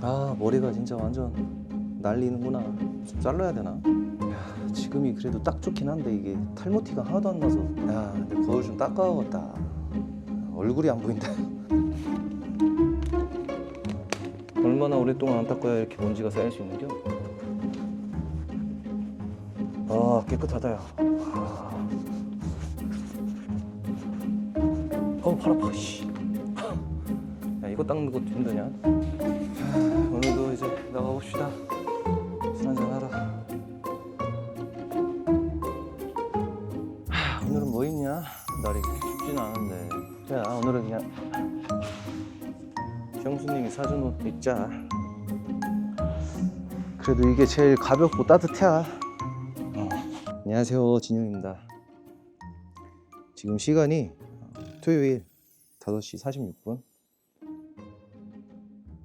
아 머리가 진짜 완전 날리는구나 좀 잘라야 되나? 야, 지금이 그래도 딱 좋긴 한데 이게 탈모티가 하나도 안 나서 야 근데 거울 좀 닦아야겠다 얼굴이 안 보인다 얼마나 오랫동안 안 닦아야 이렇게 먼지가 쌓일 수 있는겨? 아 깨끗하다 야 아. 어우 팔 아파 씨. 야 이거 닦는 것도 힘드냐? 야 오늘은 그냥 형수님이 사준 옷 입자 그래도 이게 제일 가볍고 따뜻해 어. 안녕하세요 진용입니다 지금 시간이 토요일 5시 46분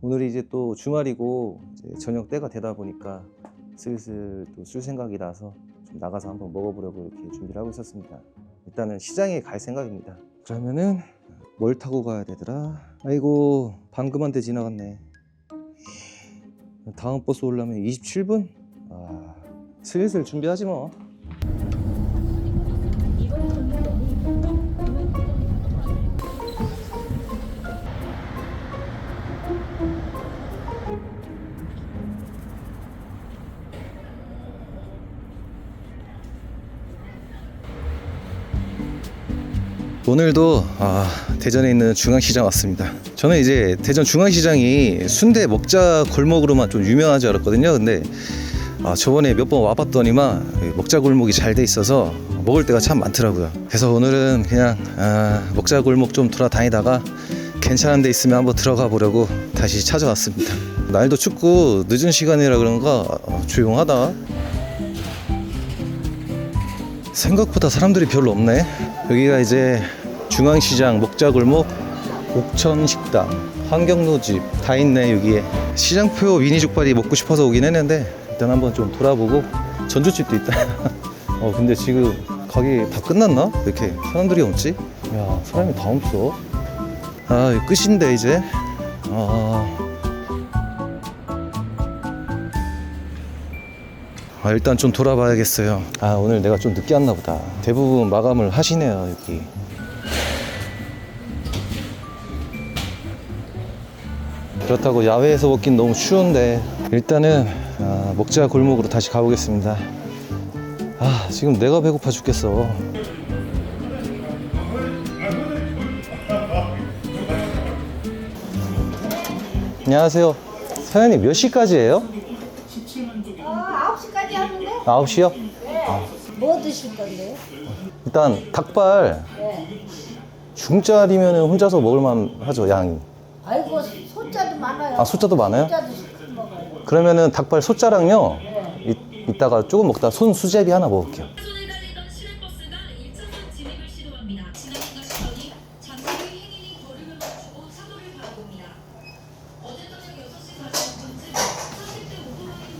오늘이 이제 또 주말이고 이제 저녁 때가 되다 보니까 슬슬 또 술 생각이 나서 좀 나가서 한번 먹어보려고 이렇게 준비를 하고 있었습니다. 일단은 시장에 갈 생각입니다. 그러면은 뭘 타고 가야 되더라? 아이고 방금 한대 지나갔네. 다음 버스 올라면 27분? 아 슬슬 준비하지 뭐. 오늘도 아, 대전에 있는 중앙시장 왔습니다. 저는 이제 대전 중앙시장이 순대 먹자 골목으로만 좀 유명한 줄 알았거든요. 근데 아, 저번에 몇 번 와봤더니만 이 먹자 골목이 잘 돼 있어서 먹을 데가 참 많더라고요. 그래서 오늘은 그냥 아, 먹자 골목 좀 돌아다니다가 괜찮은 데 있으면 한번 들어가 보려고 다시 찾아왔습니다. 날도 춥고 늦은 시간이라 그런가 어, 조용하다. 생각보다 사람들이 별로 없네. 여기가 이제 중앙시장 먹자골목 옥천식당 환경노집 다 있네 여기에 시장표 미니족발이 먹고 싶어서 오긴 했는데 일단 한번 좀 돌아보고 전주집도 있다 어 근데 지금 가게 다 끝났나? 왜 이렇게 사람들이 없지? 야 사람이 다 없어 아 끝인데 이제 아 아, 일단 좀 돌아봐야겠어요. 아, 오늘 내가 좀 늦게 왔나 보다. 대부분 마감을 하시네요, 여기. 그렇다고 야외에서 먹긴 너무 추운데 일단은 아, 먹자 골목으로 다시 가보겠습니다. 아, 지금 내가 배고파 죽겠어. 안녕하세요. 사장님 몇 시까지예요? 어, 9시까지 하는데? 9시요? 뭐 드실 건데요? 일단 닭발 네. 중짜리면 혼자서 먹을만 하죠 양이 아 숫자도 많아요? 그러면은 닭발 네. 이, 이따가 조금 먹다 손 수제비 하나 먹을게요 손에 달리던 시내버스가 1차선 진입을 시도합니다. 지나간가 싶더니 잠시 뒤 행인이 거리를 멈추고 차도를 바라봅니다. 어제 저녁 6시 45분쯤 30대 오토바이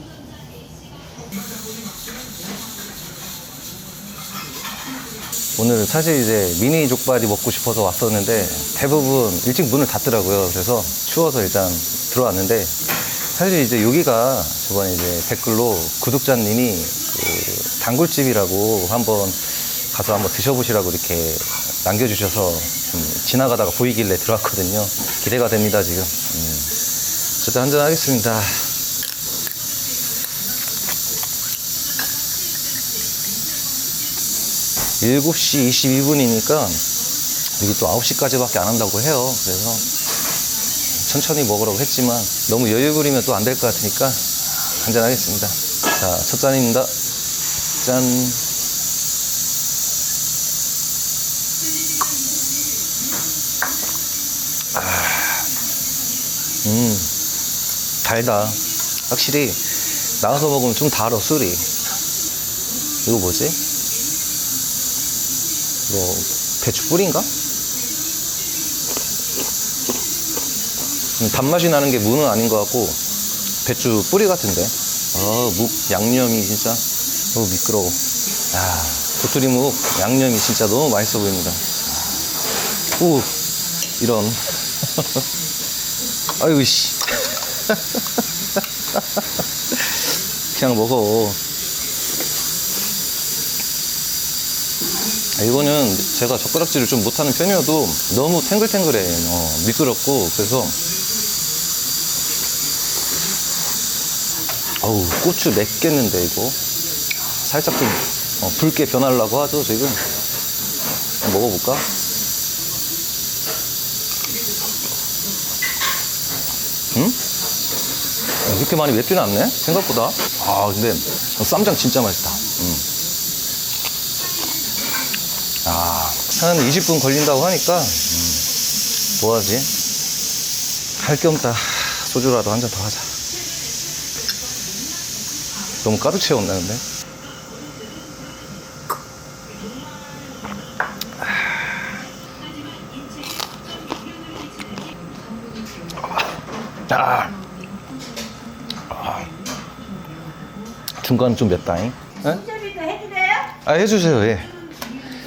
오늘 사실 이제 미니 족발이 먹고 싶어서 왔었는데 대부분 일찍 문을 닫더라고요 그래서 추워서 일단 들어왔는데 사실 이제 여기가 저번에 이제 댓글로 구독자님이 그 단골집이라고 한번 가서 한번 드셔보시라고 이렇게 남겨주셔서 좀 지나가다가 보이길래 들어왔거든요 기대가 됩니다 지금 음. 저도 한잔 하겠습니다 일곱 시 22분이니까 여기 또 9시까지밖에 안 한다고 해요. 그래서 천천히 먹으라고 했지만 너무 여유 부리면 또 안 될 것 같으니까 한잔 하겠습니다. 자, 첫 잔입니다. 짠. 음, 달다. 확실히 나가서 먹으면 좀 달어, 술이. 이거 뭐지? 이거 배추 뿌린가? 단맛이 나는 게 무는 아닌 것 같고 배추 뿌리 같은데. 아묵 양념이 진짜 너무 미끄러워. 야 도토리묵 양념이 진짜 너무 맛있어 보입니다. 오 이런. 아이고 씨. 그냥 먹어. 아, 이거는 제가 젓가락질을 좀 못하는 편이어도 너무 탱글탱글해. 어, 미끄럽고 그래서 어우 고추 맵겠는데 이거 살짝 좀 어, 붉게 변하려고 하죠 지금 먹어볼까? 음? 이렇게 많이 맵지는 않네 생각보다 아 근데 쌈장 진짜 맛있다 음. 아, 한 20분 걸린다고 하니까 음, 뭐하지? 할게 없다 소주라도 한 잔 더 하자 너무 가득 채웠나 근데? 아. 아. 중간 좀 맵다잉. 네? 아 해주세요. 예. 네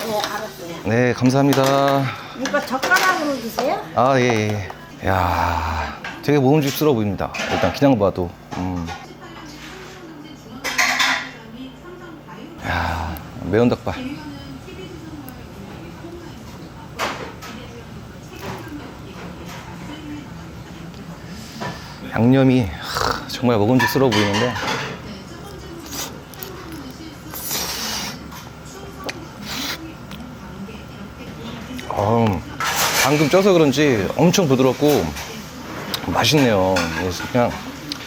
알았어요. 네 감사합니다. 이거 젓가락으로 주세요? 아 예. 예. 야, 되게 먹음직스러워 보입니다. 일단 그냥 봐도. 음. 매운 닭발. 양념이 하, 정말 먹음직스러워 보이는데 어, 방금 쪄서 그런지 엄청 부드럽고 맛있네요. 그냥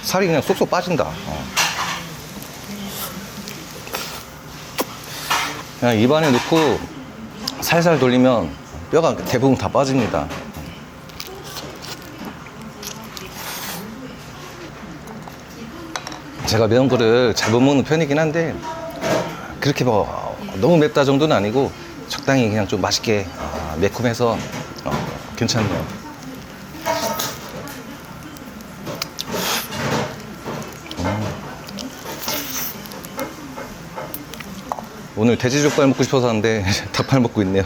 살이 그냥 쏙쏙 빠진다. 어. 그냥 입안에 넣고 살살 돌리면 뼈가 대부분 다 빠집니다. 제가 매운 거를 잘 못 먹는 편이긴 한데 그렇게 뭐 너무 맵다 정도는 아니고 적당히 그냥 좀 맛있게 아, 매콤해서 어, 괜찮네요. 오늘 돼지족발 먹고 싶어서 하는데 닭발 먹고 있네요.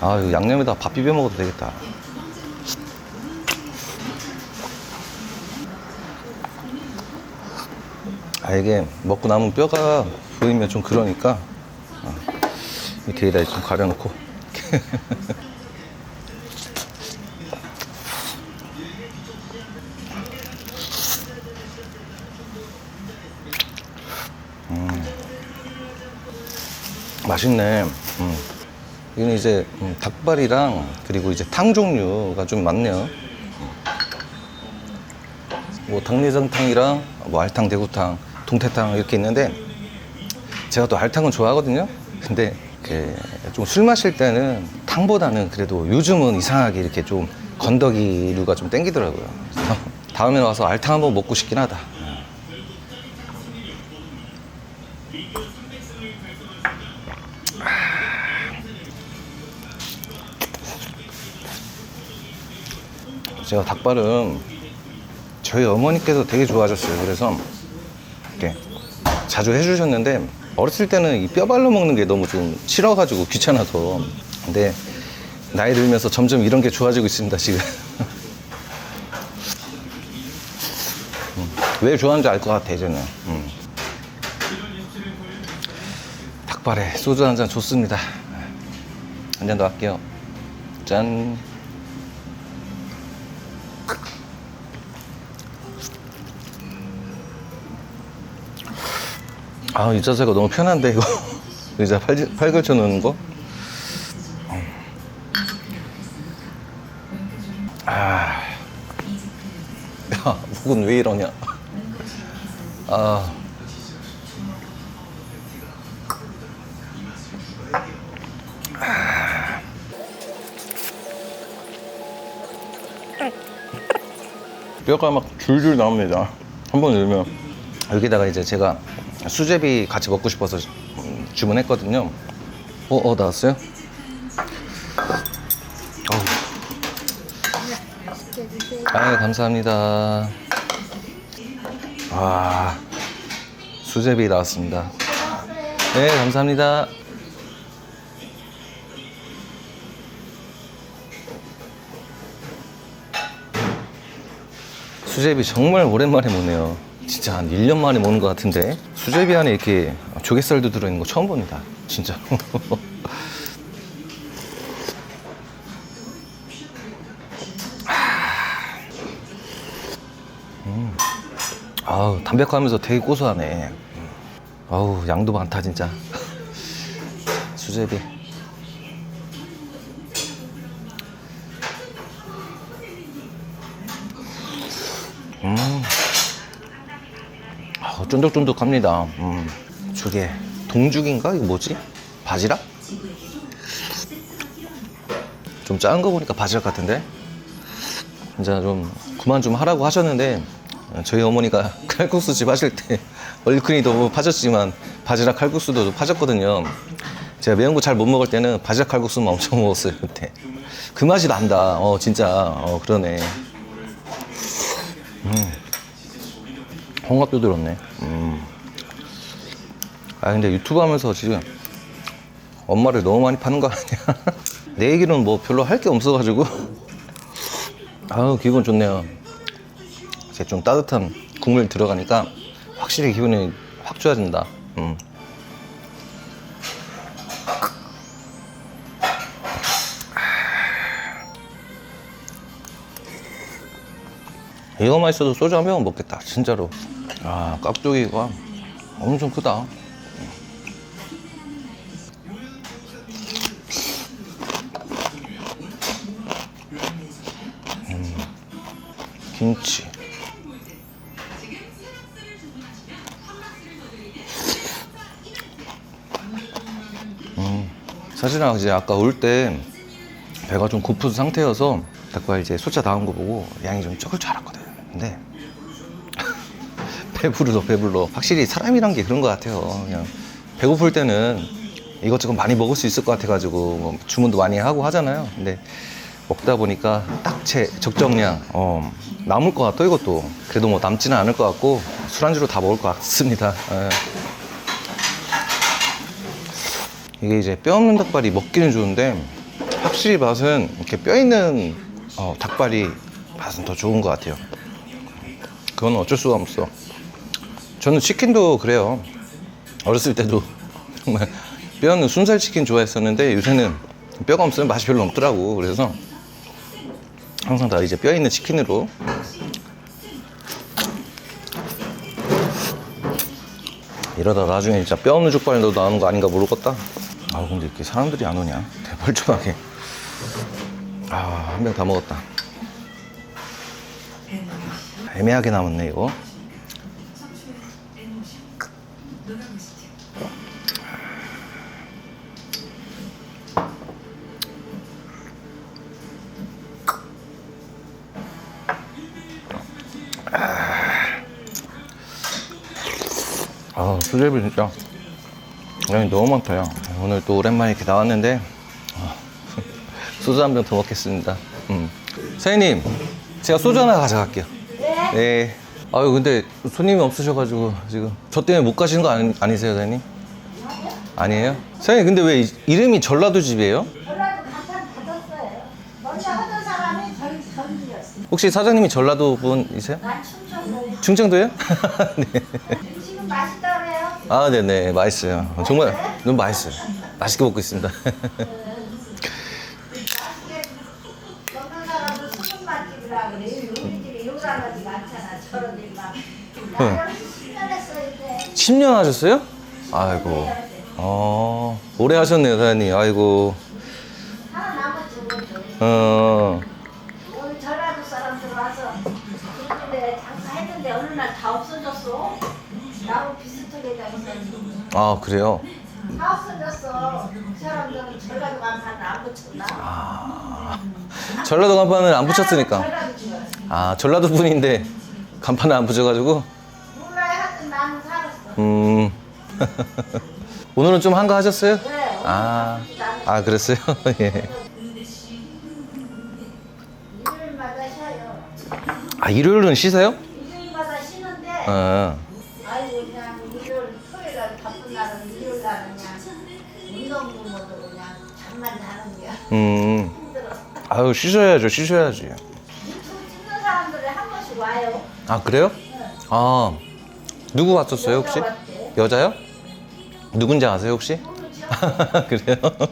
아, 이거 양념에다 밥 비벼 먹어도 되겠다. 아 이게 먹고 남은 뼈가 보이면 좀 그러니까 어, 밑에다 좀 가려놓고 맛있네. 음. 이건 이제 음, 닭발이랑 그리고 이제 탕 종류가 좀 많네요. 뭐 닭내장탕이랑 뭐 알탕, 대구탕, 동태탕 이렇게 있는데 제가 또 알탕은 좋아하거든요. 근데 좀 술 마실 때는 탕보다는 그래도 요즘은 이상하게 이렇게 좀 건더기류가 좀 땡기더라고요. 다음에 와서 알탕 한번 먹고 싶긴 하다. 제가 닭발은 저희 어머니께서 되게 좋아하셨어요. 그래서 이렇게 자주 해주셨는데 어렸을 때는 이 뼈발로 먹는 게 너무 좀 싫어가지고 귀찮아서. 근데 나이 들면서 점점 이런 게 좋아지고 있습니다 지금. 음, 왜 좋아하는지 알 것 같아 이제는. 음. 닭발에 소주 한 잔 좋습니다. 한 잔 더 할게요. 짠 아, 이 자세가 너무 편한데, 이거. 의자 팔, 팔 걸쳐 놓는 거? 아. 야, 목은 왜 이러냐. 아. 뼈가 막 줄줄 나옵니다. 한 번 넣으면. 여기다가 이제 제가 수제비 같이 먹고 싶어서 음, 주문했거든요. 어, 어, 나왔어요? 아, 감사합니다. 와, 수제비 나왔습니다. 네, 감사합니다. 수제비 정말 오랜만에 먹네요. 진짜 한 1년 만에 먹는 것 같은데 수제비 안에 이렇게 조갯살도 들어있는 거 처음 봅니다. 진짜. 음. 아우 담백하면서 되게 고소하네. 음. 아우 양도 많다 진짜. 수제비. 쫀득쫀득합니다. 음. 저게 동죽인가? 이거 뭐지? 바지락? 좀 작은 거 보니까 바지락 같은데? 진짜 좀 그만 좀 하라고 하셨는데 저희 어머니가 칼국수 집 하실 때 얼큰이도 파졌지만 바지락 칼국수도 파졌거든요. 제가 매운 거 잘 못 먹을 때는 바지락 칼국수만 엄청 먹었어요 그때. 그 맛이 난다. 어 진짜 어 그러네. 홍합도 들었네. 음. 아 근데 유튜브 하면서 지금 엄마를 너무 많이 파는 거 아니야? 내 얘기는 뭐 별로 할 게 없어가지고 아우 기분 좋네요. 이제 좀 따뜻한 국물 들어가니까 확실히 기분이 확 좋아진다. 음. 이거만 있어도 소주 한 병은 먹겠다 진짜로 아 깍두기가 엄청 크다. 음, 김치. 음, 사실은 이제 아까 올 때 배가 좀 고픈 상태여서 닭발 이제 숫자 나온 거 보고 양이 좀 적을 줄 알았거든. 근데 배부르서 배불러. 확실히 사람이란 게 그런 것 같아요. 그냥 배고플 때는 이것저것 많이 먹을 수 있을 것 같아가지고 뭐 주문도 많이 하고 하잖아요. 근데 먹다 보니까 딱 제 적정량 어, 남을 것 같아 이것도. 그래도 뭐 남지는 않을 것 같고 술안주로 다 먹을 것 같습니다. 예. 이게 이제 뼈 없는 닭발이 먹기는 좋은데 확실히 맛은 이렇게 뼈 있는 어, 닭발이 맛은 더 좋은 것 같아요. 그건 어쩔 수가 없어. 저는 치킨도 그래요. 어렸을 때도 정말 뼈 있는 순살 치킨 좋아했었는데 요새는 뼈가 없으면 맛이 별로 없더라고. 그래서 항상 다 이제 뼈 있는 치킨으로 이러다 나중에 진짜 뼈 없는 족발도 나오는 거 아닌가 모르겠다. 아 근데 이렇게 사람들이 안 오냐? 대벌쩍하게. 아, 한 병 다 먹었다. 애매하게 남았네, 이거. 아, 수제비 진짜. 양이 너무 많다, 요 오늘 또 오랜만에 이렇게 나왔는데, 아, 소주 한 병 더 먹겠습니다. 음. 사장님, 제가 소주 하나 가져갈게요. 네. 아유, 근데 손님이 없으셔가지고 지금 저 때문에 못 가시는 거 아니, 아니세요, 사장님? 아니에요? 사장님, 근데 왜 이- 이름이 전라도 집이에요? 전라도 간판 받았어요. 먼저 하던 사람이 전, 전주였어. 혹시 사장님이 전라도 분이세요? 난 충청도에. 충청도요? 네. 아, 네네. 맛있어요. 정말 너무 맛있어요. 맛있게 먹고 있습니다. 맛있게 먹는 사람은 숨은 맛집이라 그래. 우리 집에 요란하지 않잖아. 저런 일만. 나는 10년 했어 이제. 10년 하셨어요? 아이고. 어, 오래 하셨네요, 사장님. 아이고. 뭐. 어, 오늘 전라도 사람들 와서 그런데 장사했는데 어느 날 다 없어졌어. 나하고 비슷하게 장사했어. 아, 그래요? 다. 그 사람들은 전라도 간판을 안 붙였나? 전라도 간판을 안 붙였으니까. 전라도. 아, 전라도 분인데 간판을 안 붙여가지고. 몰라요. 하여튼 나는 살았어. 음. 오늘은 좀 한가하셨어요? 네. 아, 아, 그랬어요? 예. 일요일마다 쉬어요. 아, 일요일은 쉬세요? 일요일마다 쉬는데 어. 음. 아유, 쉬셔야죠, 쉬셔야지. 유튜브 찍는 사람들이 한 번씩 와요. 아 그래요? 네. 아 누구 왔었어요 혹시? 여자 왔대. 여자요? 누군지 아세요 혹시? 모르죠. 그래요? 그거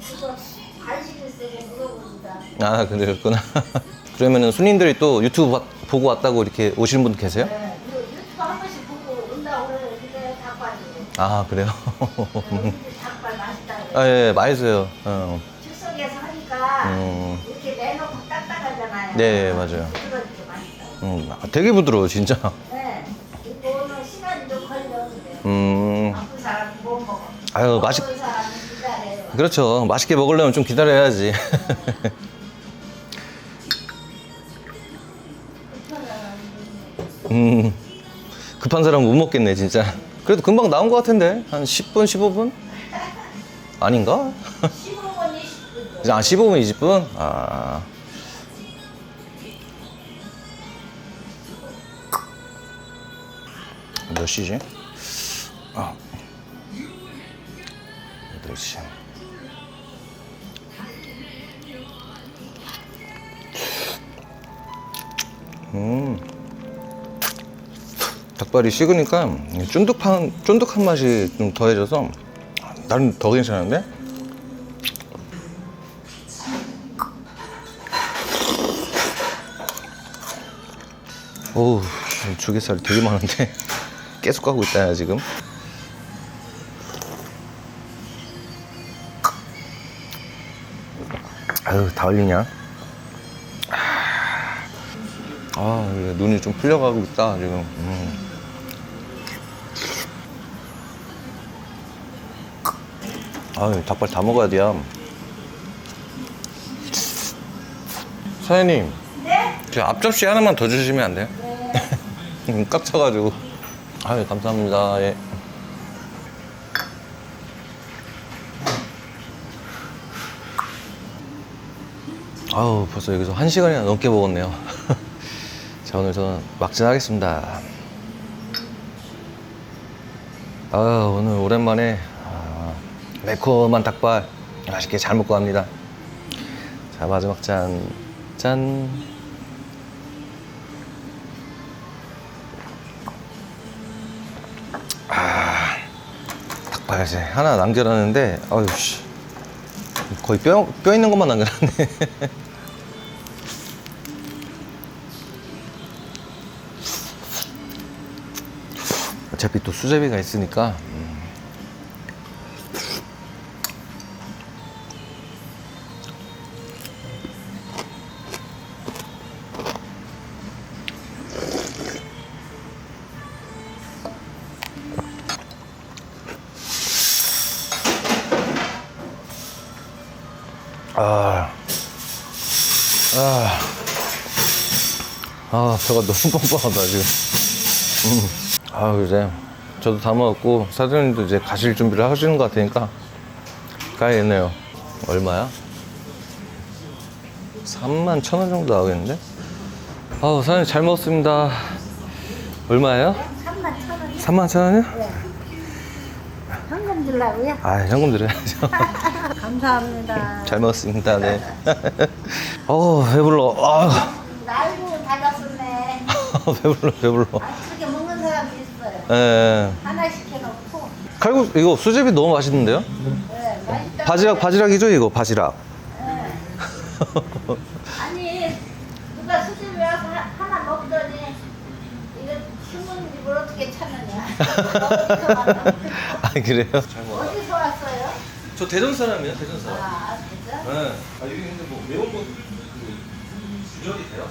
관심 있으면 물어봅니다. 아 그랬구나. 그러면은 손님들이 또 유튜브 봐- 보고 왔다고 이렇게 오시는 분 계세요? 네. 이거 유튜브 한 번씩 보고 온다고 그래요. 근데. 아 그래요? 닭발 맛있다고. 아 예, 맛있어요. 어. 음. 이렇게 내놓고 딱딱하잖아요. 네, 맞아요. 음, 아, 되게 부드러워 진짜. 네. 이거는 시간이 좀 걸려는데. 음, 아픈 사람 못 먹어. 아유 맛있. 기다려요. 그렇죠. 맛있게 먹으려면 좀 기다려야지. 음, 급한 사람은 못 먹겠네 진짜. 그래도 금방 나온 것 같은데 한 10분, 15분? 아닌가? 15분, 20분. 아 15분, 20분? 아. 몇 시지? 아. 8시. 음. 닭발이 식으니까 쫀득한, 쫀득한 맛이 좀 더해져서 나름 더 괜찮은데? 어우, 주개살이 되게 많은데 계속 가고 있다, 야, 지금. 아유, 다 흘리냐? 아, 이게 눈이 좀 풀려가고 있다, 지금. 음. 아유, 닭발 다 먹어야 돼요. 사장님, 네? 저 앞접시 하나만 더 주시면 안 돼요? 네. 꽉 차가지고. 아유, 감사합니다. 예. 아우, 벌써 여기서 한 시간이나 넘게 먹었네요. 자, 오늘 저는 막진하겠습니다. 아, 오늘 오랜만에 아, 매콤한 닭발 맛있게 잘 먹고 갑니다. 자, 마지막 잔. 짠. 닭발 이제 하나 남겨놨는데, 아유, 씨. 거의 뼈, 뼈 있는 것만 남겨놨네. 어차피 또 수제비가 있으니까. 아, 배가 너무 뻔뻔하다, 지금. 음. 아, 이제 저도 다 먹었고, 사장님도 이제 가실 준비를 하시는 것 같으니까 가야겠네요. 얼마야? 3만 천 원 정도 나오겠는데? 아우, 사장님 잘 먹었습니다. 얼마예요? 3만 천 원이요? 3만 천 원이요? 현금 주려고요? 아, 현금 드려야죠. 감사합니다. 잘 먹었습니다, 네. 어우, 배불러. 아, 날고. 배불러, 배불러. 아, 그렇게 먹는 사람도 있어요. 예. 하나 시켜놓고. 칼국 이거 수제비 너무 맛있는데요? 네, 맛있다. 바지락 바지락이죠 이거 바지락. 네. 아니, 누가 수집에 와서 하- 하나 먹더니, 이거 신문집을 어떻게 찾느냐. 아 그래요? 잘 어디서 왔어요? 저 대전 사람이에요 대전 사람. 아, 진짜? 네. 아 여기 근데 뭐 매운 거 그, 조절이 돼요?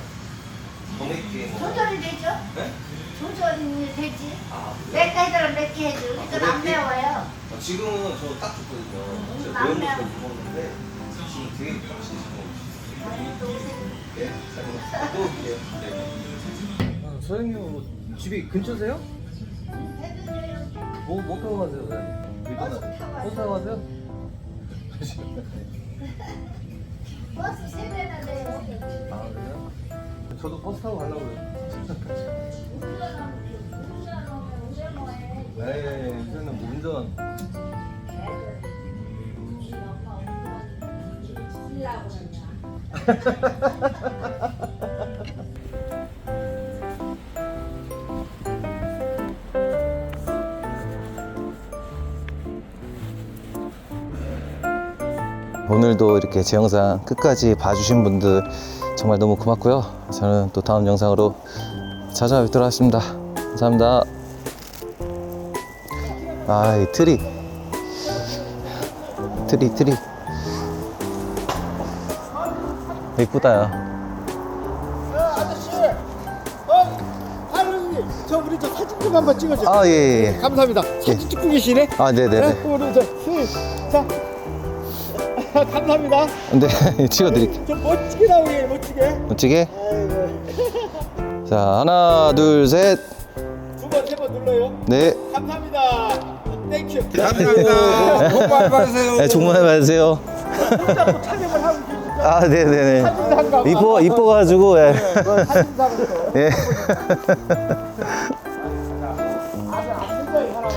뭐. 조절이 되죠? 네? 조절이 되지. 아몇개 해달라 몇개 해줘. 이건 안? 매워요. 아, 지금은 저 딱 좋거든요. 제가 안 매운 매워. 거잘 먹는데 지금 되게 맛있게 잘 먹고 있어요. 네, 잘 먹었어요. 또 올게요. 네. 아, 사장님 뭐 집이 근처세요? 뭐, 뭐 타고 가세요, 사장님? 버스 타고 가요. 버스 타고 가세요? 버스 세 대나 돼요. 아, 그래요? 저도 버스 타고 가려고요. 네, 네, 네. 이제는 뭐 운전. 오늘도 이렇게 제 영상 끝까지 봐주신 분들 정말 너무 고맙고요. 저는 또 다음 영상으로 찾아뵙도록 하겠습니다. 감사합니다. 아, 이 트리. 트리, 트리. 이쁘다, 야. 아저씨, 어, 저 우리 저 사진 좀 한번 찍어줘. 아, 예, 예. 예. 감사합니다. 사진 찍고 계시네. 아, 네네네. 네, 우리 저 자, 감사합니다. 네, 찍어드릴게요. 좀 멋지게 나오게, 멋지게. 멋지게. 아이고, 자, 하나, 둘, 셋. 두 번, 세 번 눌러요. 네. 감사합니다. 땡큐. 감사합니다. 복 많이 받으세요. 네, 정말 받으세요. 혼자 또 촬영을 하고 계시니까 아, 네네네. 봐. 이뻐, 이뻐가지고, 예. 거. 예. 아주 안 된다, 이 사람아.